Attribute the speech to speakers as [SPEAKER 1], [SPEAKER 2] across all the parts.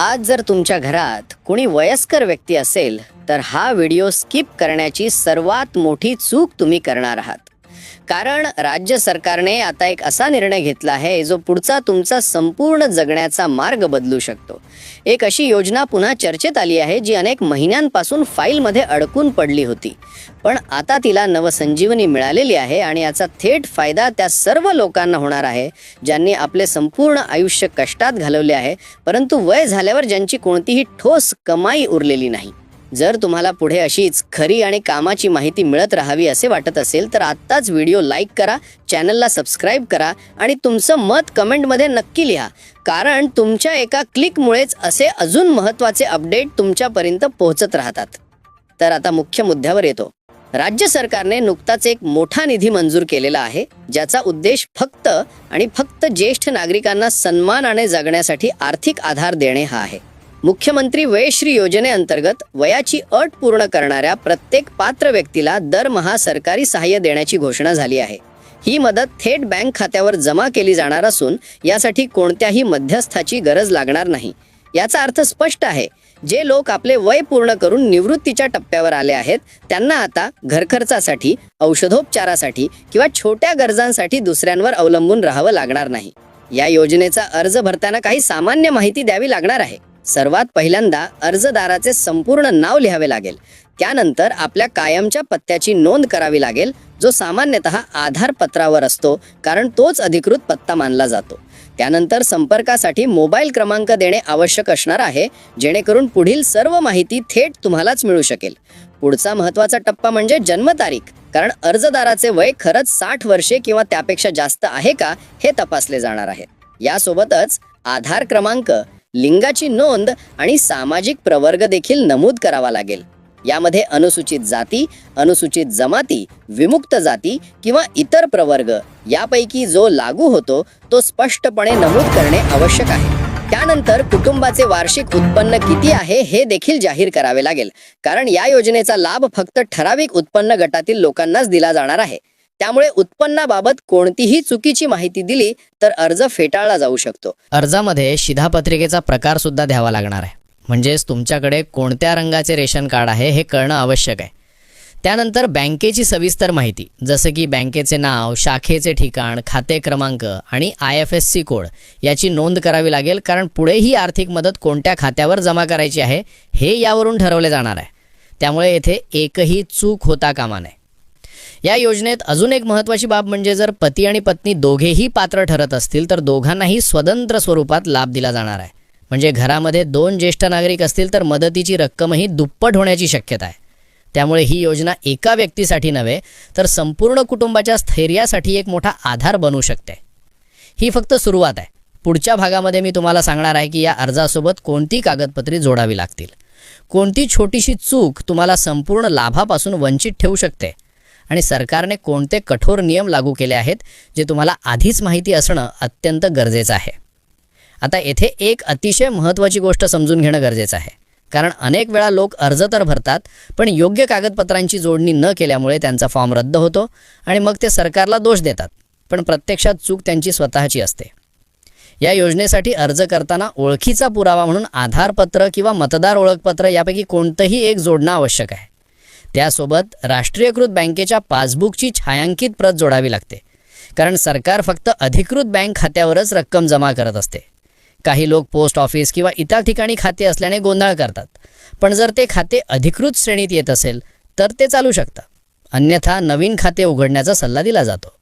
[SPEAKER 1] आज जर तुमच्या घरात कोणी वयस्कर व्यक्ती असेल तर हा व्हिडिओ स्किप करण्याची सर्वात मोठी चूक तुम्ही करणार आहात. कारण राज्य सरकारने आता एक असा निर्णय घेतला आहे जो पुढचा तुमचा संपूर्ण जगण्याचा मार्ग बदलू शकतो. एक अशी योजना पुन्हा चर्चेत आली आहे जी अनेक महिन्यांपासून फाईलमध्ये अडकून पडली होती. पण आता तिला नवसंजीवनी मिळालेली आहे आणि याचा थेट फायदा त्या सर्व लोकांना होणार आहे ज्यांनी आपले संपूर्ण आयुष्य कष्टात घालवले आहे परंतु वय झाल्यावर ज्यांची कोणतीही ठोस कमाई उरलेली नाही. जर तुम्हाला पुढे अशीच खरी आणि कामाची माहिती मिळत राहावी असे वाटत असेल तर आत्ताच व्हिडिओ लाईक करा चॅनलला सबस्क्राईब करा आणि तुमचं मत कमेंटमध्ये नक्की लिहा. कारण तुमच्या एका क्लिकमुळेच असे अजून महत्त्वाचे अपडेट तुमच्यापर्यंत पोहोचत राहतात. तर आता मुख्य मुद्द्यावर येतो. राज्य सरकारने नुकताच एक मोठा निधी मंजूर केलेला आहे ज्याचा उद्देश फक्त आणि फक्त ज्येष्ठ नागरिकांना सन्मानाने जगण्यासाठी आर्थिक आधार देणे हा आहे. मुख्यमंत्री वयश्री योजनेअंतर्गत वयाची अट पूर्ण करणाऱ्या प्रत्येक पात्र व्यक्तीला दरमहा सरकारी सहाय्य देण्याची घोषणा झाली आहे. ही मदत थेट बँक खात्यावर जमा केली जाणार असून यासाठी कोणत्याही मध्यस्थाची गरज लागणार नाही. याचा अर्थ स्पष्ट आहे. जे लोक आपले वय पूर्ण करून निवृत्तीच्या टप्प्यावर आले आहेत त्यांना आता घरखर्चासाठी औषधोपचारासाठी किंवा छोट्या गरजांसाठी दुसऱ्यांवर अवलंबून राहावं लागणार नाही. या योजनेचा अर्ज भरताना काही सामान्य माहिती द्यावी लागणार आहे. सर्वात पहिल्यांदा अर्जदाराचे संपूर्ण नाव लिहावे लागेल. त्यानंतर आपल्या कायमच्या पत्त्याची नोंद करावी लागेल जो सामान्यतः आधार पत्रावर असतो कारण तोच अधिकृत पत्ता मानला जातो. त्यानंतर संपर्कासाठी मोबाईल क्रमांक देणे आवश्यक असणार आहे जेणेकरून पुढील सर्व माहिती थेट तुम्हालाच मिळू शकेल. पुढचा महत्त्वाचा टप्पा म्हणजे जन्मतारीख कारण अर्जदाराचे वय खरंच साठ वर्षे किंवा त्यापेक्षा जास्त आहे का हे तपासले जाणार आहे. यासोबतच आधार क्रमांक लिंगाची नोंद आणि सामाजिक प्रवर्ग देखील नमूद करावा लागेल. यामध्ये अनुसूचित जाती अनुसूचित जमाती विमुक्त जाती किंवा इतर प्रवर्ग यापैकी जो लागू होतो तो स्पष्टपणे नमूद करणे आवश्यक आहे. त्यानंतर कुटुंबाचे वार्षिक उत्पन्न किती आहे हे देखील जाहीर करावे लागेल. कारण या योजनेचा लाभ फक्त ठराविक उत्पन्न गटातील लोकांनाच दिला जाणार आहे. त्यामुळे उत्पन्नाबाबत कोणतीही चुकीची माहिती दिली तर अर्ज फेटाळला जाऊ शकतो.
[SPEAKER 2] अर्जामध्ये शिधापत्रिकेचा प्रकार सुद्धा द्यावा लागणार आहे. म्हणजेच तुमच्याकडे कोणत्या रंगाचे रेशन कार्ड आहे हे कळणं आवश्यक आहे. त्यानंतर बँकेची सविस्तर माहिती जसं की बँकेचे नाव शाखेचे ठिकाण खाते क्रमांक आणि I F S C code याची नोंद करावी लागेल कारण पुढे ही आर्थिक मदत कोणत्या खात्यावर जमा करायची आहे हे यावरून ठरवले जाणार आहे. त्यामुळे येथे एकही चूक होता कामा नये. या योजनेत अजून एक महत्त्वाची बाब म्हणजे जर पती आणि पत्नी दोघेही पात्र ठरत असतील तर दोघांनाही स्वतंत्र स्वरूपात लाभ दिला जाणार आहे. म्हणजे घरामध्ये दोन ज्येष्ठ नागरिक असतील तर मदतीची रक्कमही दुप्पट होण्याची शक्यता आहे. त्यामुळे ही योजना एका व्यक्तीसाठी नव्हे तर संपूर्ण कुटुंबाच्या स्थैर्यासाठी एक मोठा आधार बनू शकते. ही फक्त सुरुवात आहे. पुढच्या भागामध्ये मी तुम्हाला सांगणार आहे की या अर्जासोबत कोणती कागदपत्रे जोडावी लागतील. कोणती छोटीशी चूक तुम्हाला संपूर्ण लाभापासून वंचित ठेवू शकते. आणि सरकारने कोणते कठोर नियम लागू केले आहेत जे तुम्हाला आधीच माहिती असणं अत्यंत गरजेचं आहे. आता येथे एक अतिशय महत्त्वाची गोष्ट समजून घेणं गरजेचं आहे. कारण अनेक वेळा लोक अर्ज तर भरतात पण योग्य कागदपत्रांची जोडणी न केल्यामुळे त्यांचा फॉर्म रद्द होतो आणि मग ते सरकारला दोष देतात. पण प्रत्यक्षात चूक त्यांची स्वतःची असते. या योजनेसाठी अर्ज करताना ओळखीचा पुरावा म्हणून आधारपत्र किंवा मतदार ओळखपत्र यापैकी कोणतंही एक जोडणं आवश्यक आहे. त्यासोबत राष्ट्रीयकृत बँकेच्या पासबुकची छायांकित प्रत जोडावी लागते. कारण सरकार फक्त अधिकृत बँक खात्यावरच रक्कम जमा करत असते. काही लोक पोस्ट ऑफिस किंवा इतर ठिकाणी खाते असल्याने गोंधळ करतात. पण जर ते खाते अधिकृत श्रेणीत येत असेल तर ते चालू शकतं. अन्यथा नवीन खाते उघडण्याचा सल्ला दिला जातो.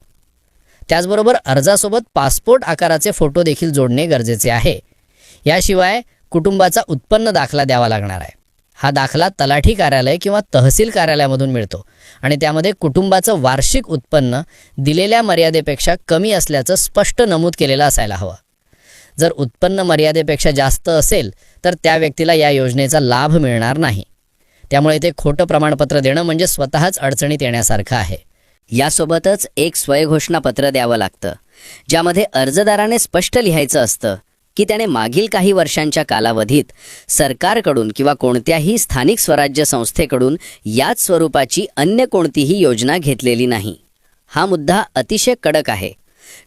[SPEAKER 2] त्याचबरोबर अर्जासोबत पासपोर्ट आकाराचे फोटो देखील जोडणे गरजेचे आहे. याशिवाय कुटुंबाचा उत्पन्न दाखला द्यावा लागणार आहे. हा दाखला तलाठी कार्यालय किंवा तहसील कार्यालयामधून मिळतो. आणि त्यामध्ये कुटुंबाचं वार्षिक उत्पन्न दिलेल्या मर्यादेपेक्षा कमी असल्याचं स्पष्ट नमूद केलेलं असायला हवं. जर उत्पन्न मर्यादेपेक्षा जास्त असेल तर त्या व्यक्तीला या योजनेचा लाभ मिळणार नाही. त्यामुळे ते खोटं प्रमाणपत्र देणं म्हणजे स्वतःच अडचणीत येण्यासारखं आहे.
[SPEAKER 1] यासोबतच एक स्वयंघोषणापत्र द्यावं लागतं ज्यामध्ये अर्जदाराने स्पष्ट लिहायचं असतं की त्याने मागील काही वर्षांच्या कालावधीत सरकारकडून किंवा कोणत्याही स्थानिक स्वराज्य संस्थेकडून याच स्वरूपाची अन्य कोणतीही योजना घेतलेली नाही. हा मुद्दा अतिशय कडक आहे.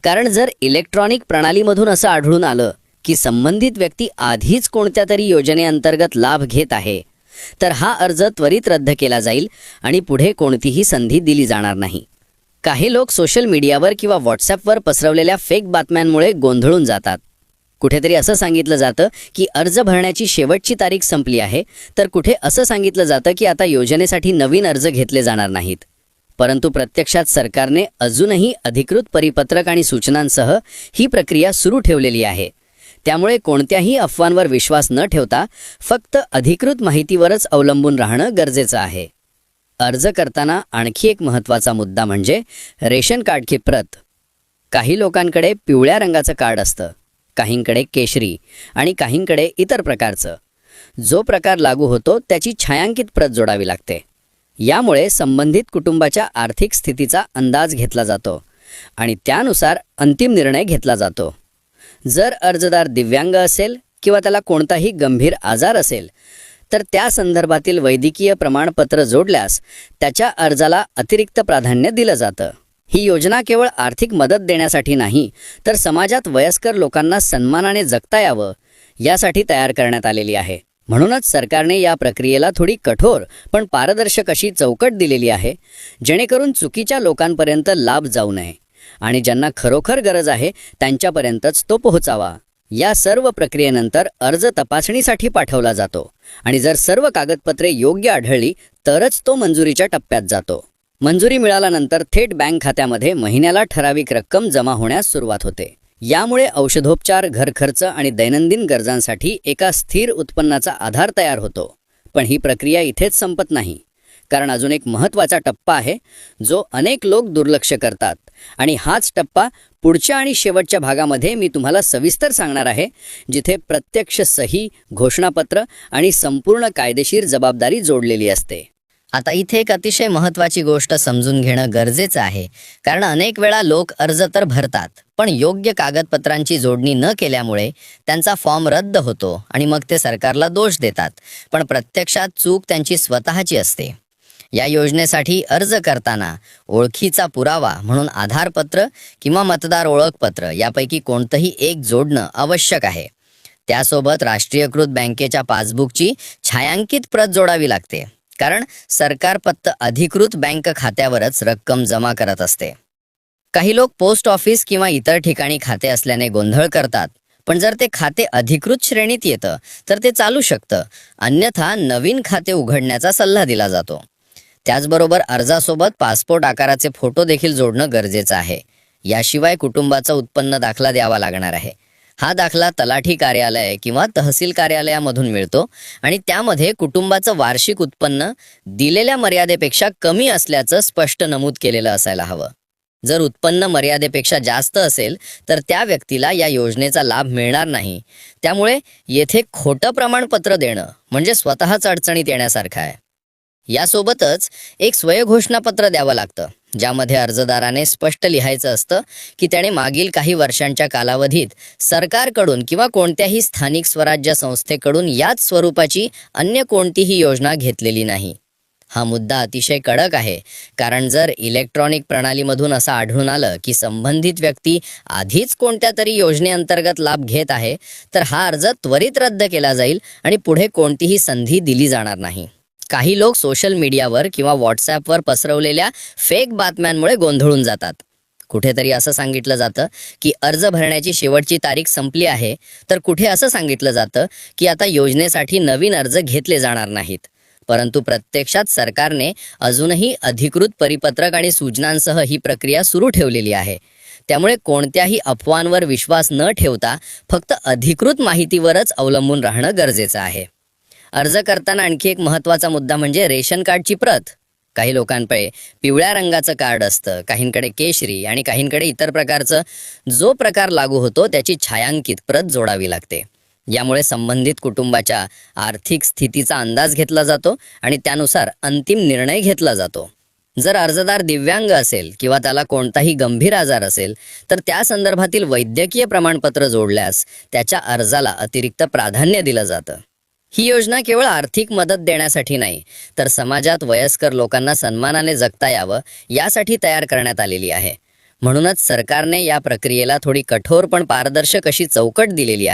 [SPEAKER 1] कारण जर इलेक्ट्रॉनिक प्रणालीमधून असं आढळून आलं की संबंधित व्यक्ती आधीच कोणत्या तरी योजनेअंतर्गत लाभ घेत आहे तर हा अर्ज त्वरित रद्द केला जाईल आणि पुढे कोणतीही संधी दिली जाणार नाही. काही लोक सोशल मीडियावर किंवा व्हॉट्सॲपवर पसरवलेल्या फेक बातम्यांमुळे गोंधळून जातात. कुठेतरी असं सांगितलं जातं की अर्ज भरण्याची शेवटची तारीख संपली आहे तर कुठे असं सांगितलं जातं की आता योजनेसाठी नवीन अर्ज घेतले जाणार नाहीत. परंतु प्रत्यक्षात सरकारने अजूनही अधिकृत परिपत्रक आणि सूचनांसह ही प्रक्रिया सुरू ठेवलेली आहे. त्यामुळे कोणत्याही अफवांवर विश्वास न ठेवता फक्त अधिकृत माहितीवरच अवलंबून राहणं गरजेचं आहे. अर्ज करताना आणखी एक महत्त्वाचा मुद्दा म्हणजे रेशन कार्डची प्रत. काही लोकांकडे पिवळ्या रंगाचं कार्ड असतं. काहींकडे केशरी आणि काहींकडे इतर प्रकारचं. जो प्रकार लागू होतो त्याची छायांकित प्रत जोडावी लागते. यामुळे संबंधित कुटुंबाच्या आर्थिक स्थितीचा अंदाज घेतला जातो आणि त्यानुसार अंतिम निर्णय घेतला जातो. जर अर्जदार दिव्यांग असेल किंवा त्याला कोणताही गंभीर आजार असेल तर त्या संदर्भातील वैद्यकीय प्रमाणपत्र जोडल्यास त्याच्या अर्जाला अतिरिक्त प्राधान्य दिलं जातं. ही योजना केवळ आर्थिक मदत देण्यासाठी नाही तर समाजात वयस्कर लोकांना सन्मानाने जगता यावं यासाठी तयार करण्यात आलेली आहे. म्हणूनच सरकारने या प्रक्रियेला थोडी कठोर पण पारदर्शक अशी चौकट दिलेली आहे जेणेकरून चुकीच्या लोकांपर्यंत लाभ जाऊ नये आणि ज्यांना खरोखर गरज आहे त्यांच्यापर्यंतच तो पोहोचावा. या सर्व प्रक्रियेनंतर अर्ज तपासणीसाठी पाठवला जातो आणि जर सर्व कागदपत्रे योग्य आढळली तरच तो मंजुरीच्या टप्प्यात जातो. मंजुरी मिळाल्यानंतर थेट बँक खात्यामध्ये महिन्याला ठराविक रक्कम जमा होण्यास सुरुवात होते. यामुळे औषधोपचार घरखर्च आणि दैनंदिन गरजांसाठी एका स्थिर उत्पन्नाचा आधार तयार होतो. पण ही प्रक्रिया इथेच संपत नाही. कारण अजून एक महत्त्वाचा टप्पा आहे जो अनेक लोक दुर्लक्ष करतात. आणि हाच टप्पा पुढच्या आणि शेवटच्या भागामध्ये मी तुम्हाला सविस्तर सांगणार आहे जिथे प्रत्यक्ष सही घोषणापत्र आणि संपूर्ण कायदेशीर जबाबदारी जोडलेली असते. आता इथे एक अतिशय महत्त्वाची गोष्ट समजून घेणं गरजेचं आहे. कारण अनेक वेळा लोक अर्ज तर भरतात पण योग्य कागदपत्रांची जोडणी न केल्यामुळे त्यांचा फॉर्म रद्द होतो आणि मग ते सरकारला दोष देतात. पण प्रत्यक्षात चूक त्यांची स्वतःची असते. या योजनेसाठी अर्ज करताना ओळखीचा पुरावा म्हणून आधारपत्र किंवा मतदार ओळखपत्र यापैकी कोणतंही एक जोडणं आवश्यक आहे. त्यासोबत राष्ट्रीयकृत बँकेच्या पासबुकची छायांकित प्रत जोडावी लागते. कारण सरकार फक्त अधिकृत बँक खात्यावरच रक्कम जमा करत असते. काही लोक पोस्ट ऑफिस किंवा इतर ठिकाणी खाते असल्याने गोंधळ करतात पण जर ते खाते अधिकृत श्रेणीत येतं तर ते चालू शकतं. अन्यथा नवीन खाते उघडण्याचा सल्ला दिला जातो. त्याचबरोबर अर्जासोबत पासपोर्ट आकाराचे फोटो देखील जोडणं गरजेचं आहे. याशिवाय कुटुंबाचा उत्पन्न दाखला द्यावा लागणार आहे. हा दाखला तलाठी कार्यालय किंवा तहसील कार्यालयामधून मिळतो आणि त्यामध्ये कुटुंबाचं वार्षिक उत्पन्न दिलेल्या मर्यादेपेक्षा कमी असल्याचं स्पष्ट नमूद केलेलं असायला हवं. जर उत्पन्न मर्यादेपेक्षा जास्त असेल तर त्या व्यक्तीला या योजनेचा लाभ मिळणार नाही. त्यामुळे येथे खोटं प्रमाणपत्र देणं म्हणजे स्वतःच अडचणीत येण्यासारखं आहे. यासोबतच एक स्वयंघोषणापत्र द्यावं लागतं ज्यामध्ये अर्जदाराने स्पष्ट लिहायचं असतं की त्याने मागील काही वर्षांच्या कालावधीत सरकारकडून किंवा कोणत्याही स्थानिक स्वराज्य संस्थेकडून याच स्वरूपाची अन्य कोणतीही योजना घेतलेली नाही. हा मुद्दा अतिशय कडक आहे कारण जर इलेक्ट्रॉनिक प्रणालीमधून असं आढळून आलं की संबंधित व्यक्ती आधीच कोणत्या तरी योजनेअंतर्गत लाभ घेत आहे तर हा अर्ज त्वरित रद्द केला जाईल आणि पुढे कोणतीही संधी दिली जाणार नाही. काही लोक सोशल मीडियावर किंवा व्हॉट्सॲपवर पसरवलेल्या फेक बातम्यांमुळे गोंधळून जातात. कुठेतरी असं सांगितलं जातं की अर्ज भरण्याची शेवटची तारीख संपली आहे तर कुठे असं सांगितलं जातं की आता योजनेसाठी नवीन अर्ज घेतले जाणार नाहीत. परंतु प्रत्यक्षात सरकारने अजूनही अधिकृत परिपत्रक आणि सूचनांसह ही प्रक्रिया सुरू ठेवलेली आहे. त्यामुळे कोणत्याही अफवांवर विश्वास न ठेवता फक्त अधिकृत माहितीवरच अवलंबून राहणं गरजेचं आहे. अर्ज करताना आणखी एक महत्त्वाचा मुद्दा म्हणजे रेशन कार्डची प्रत. काही लोकांकडे पिवळ्या रंगाचं कार्ड असतं काहींकडे केशरी आणि काहींकडे इतर प्रकारचं. जो प्रकार लागू होतो त्याची छायांकित प्रत जोडावी लागते. यामुळे संबंधित कुटुंबाच्या आर्थिक स्थितीचा अंदाज घेतला जातो आणि त्यानुसार अंतिम निर्णय घेतला जातो. जर अर्जदार दिव्यांग असेल किंवा त्याला कोणताही गंभीर आजार असेल तर त्या संदर्भातील वैद्यकीय प्रमाणपत्र जोडल्यास त्याच्या अर्जाला अतिरिक्त प्राधान्य दिलं जातं. ही योजना केवळ आर्थिक मदत देण्यासाठी नाही तर समाजात वयस्कर लोकांना सन्मानाने जगता यावं यासाठी तयार करण्यात आलेली आहे. म्हणूनच सरकारने या प्रक्रियेला थोडी कठोर पण पारदर्शक अशी चौकट दिलेली आहे.